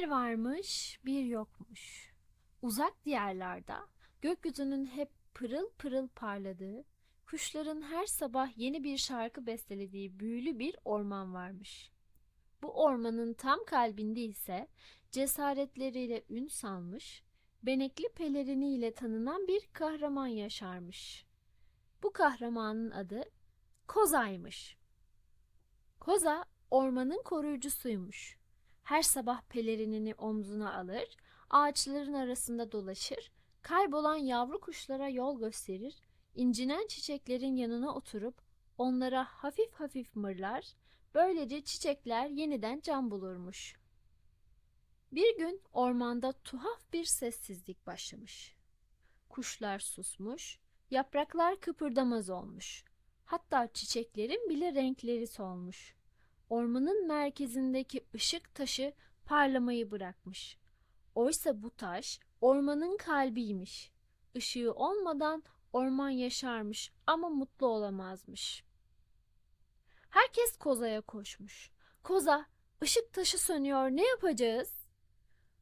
Bir varmış, bir yokmuş. Uzak diyarlarda gökyüzünün hep pırıl pırıl parladığı, kuşların her sabah yeni bir şarkı bestelediği büyülü bir orman varmış. Bu ormanın tam kalbinde ise cesaretleriyle ün salmış, benekli peleriniyle tanınan bir kahraman yaşarmış. Bu kahramanın adı Koza'ymış. Koza ormanın koruyucusuymuş. Her sabah pelerinini omzuna alır, ağaçların arasında dolaşır, kaybolan yavru kuşlara yol gösterir, incinen çiçeklerin yanına oturup onlara hafif hafif mırlar, böylece çiçekler yeniden can bulurmuş. Bir gün ormanda tuhaf bir sessizlik başlamış. Kuşlar susmuş, yapraklar kıpırdamaz olmuş. Hatta çiçeklerin bile renkleri solmuş. Ormanın merkezindeki ışık taşı parlamayı bırakmış. Oysa bu taş ormanın kalbiymiş. Işığı olmadan orman yaşarmış ama mutlu olamazmış. Herkes kozaya koşmuş. Koza, ışık taşı sönüyor, ne yapacağız?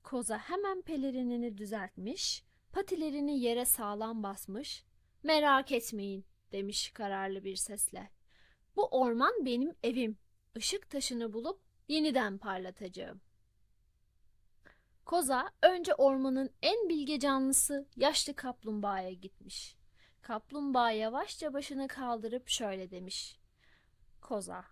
Koza hemen pelerinini düzeltmiş, patilerini yere sağlam basmış. Merak etmeyin, demiş kararlı bir sesle. Bu orman benim evim. Işık taşını bulup yeniden parlatacağım. Koza önce ormanın en bilge canlısı yaşlı kaplumbağaya gitmiş. Kaplumbağa yavaşça başını kaldırıp şöyle demiş. Koza,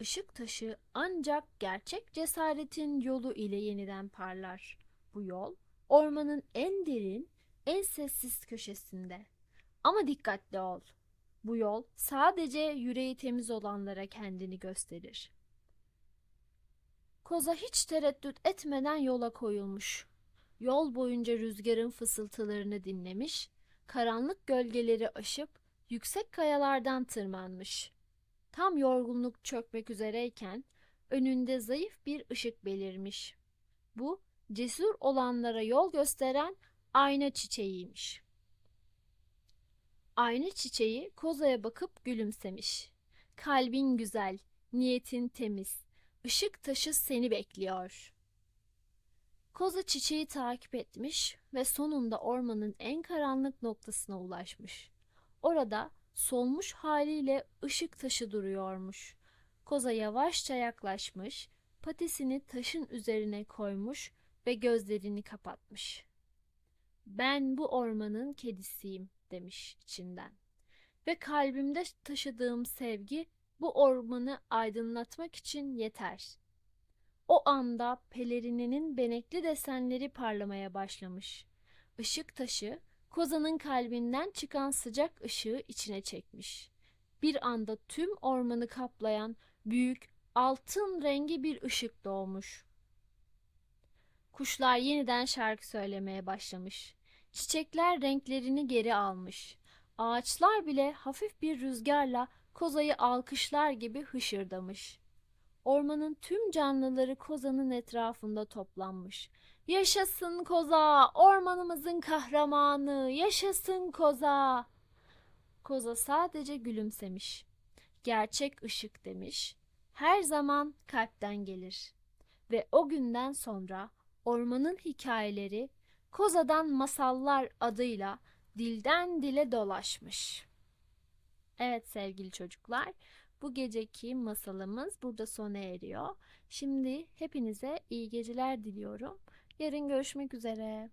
ışık taşı ancak gerçek cesaretin yolu ile yeniden parlar. Bu yol ormanın en derin, en sessiz köşesinde. Ama dikkatli ol. Bu yol sadece yüreği temiz olanlara kendini gösterir. Koza hiç tereddüt etmeden yola koyulmuş. Yol boyunca rüzgarın fısıltılarını dinlemiş, karanlık gölgeleri aşıp yüksek kayalardan tırmanmış. Tam yorgunluk çökmek üzereyken önünde zayıf bir ışık belirmiş. Bu cesur olanlara yol gösteren ayna çiçeğiymiş. Ayna çiçeği kozaya bakıp gülümsemiş. Kalbin güzel, niyetin temiz, ışık taşı seni bekliyor. Koza çiçeği takip etmiş ve sonunda ormanın en karanlık noktasına ulaşmış. Orada solmuş haliyle ışık taşı duruyormuş. Koza yavaşça yaklaşmış, patisini taşın üzerine koymuş ve gözlerini kapatmış. Ben bu ormanın kedisiyim demiş içinden. Ve kalbimde taşıdığım sevgi bu ormanı aydınlatmak için yeter. O anda pelerininin benekli desenleri parlamaya başlamış. Işık taşı kozanın kalbinden çıkan sıcak ışığı içine çekmiş. Bir anda tüm ormanı kaplayan büyük altın rengi bir ışık doğmuş. Kuşlar yeniden şarkı söylemeye başlamış. Çiçekler renklerini geri almış. Ağaçlar bile hafif bir rüzgarla kozayı alkışlar gibi hışırdamış. Ormanın tüm canlıları kozanın etrafında toplanmış. Yaşasın koza, ormanımızın kahramanı, yaşasın koza. Koza sadece gülümsemiş. Gerçek ışık demiş. Her zaman kalpten gelir. Ve o günden sonra ormanın hikayeleri Koza'dan Masallar adıyla dilden dile dolaşmış. Evet sevgili çocuklar, bu geceki masalımız burada sona eriyor. Şimdi hepinize iyi geceler diliyorum. Yarın görüşmek üzere.